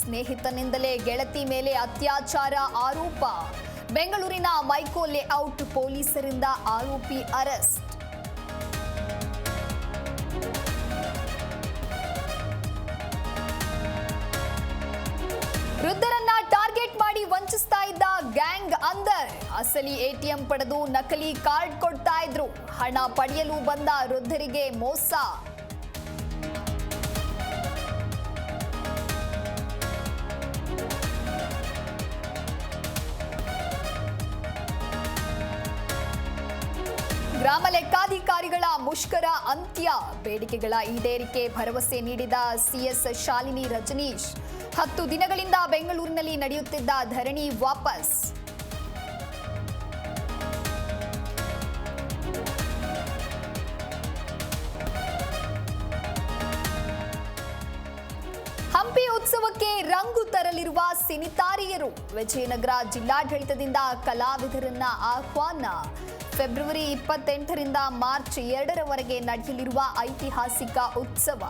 ಸ್ನೇಹಿತನಿಂದಲೇ ಗೆಳತಿ ಮೇಲೆ ಅತ್ಯಾಚಾರ ಆರೋಪ. ಬೆಂಗಳೂರಿನ ಮೈಕೋ ಲೇಔಟ್ ಪೊಲೀಸರಿಂದ ಆರೋಪಿ ಅರೆಸ್ಟ್. ವೃದ್ಧರನ್ನ ಟಾರ್ಗೆಟ್ ಮಾಡಿ ವಂಚಿಸ್ತಾ ಇದ್ದ ಗ್ಯಾಂಗ್ ಅಂದರ್. ಅಸಲಿ ಎಟಿಎಂ ಪಡೆದು ನಕಲಿ ಕಾರ್ಡ್ ಕೊಡ್ತಾ ಇದ್ರು. ಹಣ ಪಡೆಯಲು ಬಂದ ವೃದ್ಧರಿಗೆ ಮೋಸ. ಗ್ರಾಮ ಲೆಕ್ಕಾಧಿಕಾರಿಗಳ ಮುಷ್ಕರ ಅಂತ್ಯ. ಬೇಡಿಕೆಗಳ ಈಡೇರಿಕೆ ಭರವಸೆ ನೀಡಿದ ಸಿಎಸ್ ಶಾಲಿನಿ ರಜನೀಶ್. ಹತ್ತು ದಿನಗಳಿಂದ ಬೆಂಗಳೂರಿನಲ್ಲಿ ನಡೆಯುತ್ತಿದ್ದ ಧರಣಿ ವಾಪಸ್. ಹಂಪಿ ಉತ್ಸವಕ್ಕೆ ರಂಗು ತರಲಿರುವ ಸಿನಿತಾರಿಯರು ವಿಜಯನಗರ ಜಿಲ್ಲಾಡಳಿತದಿಂದ ಕಲಾವಿದರನ್ನ ಆಹ್ವಾನ. ಫೆಬ್ರವರಿ ಇಪ್ಪತ್ತೆಂಟರಿಂದ ಮಾರ್ಚ್ ಎರಡರವರೆಗೆ ನಡೆಯಲಿರುವ ಐತಿಹಾಸಿಕ ಉತ್ಸವ.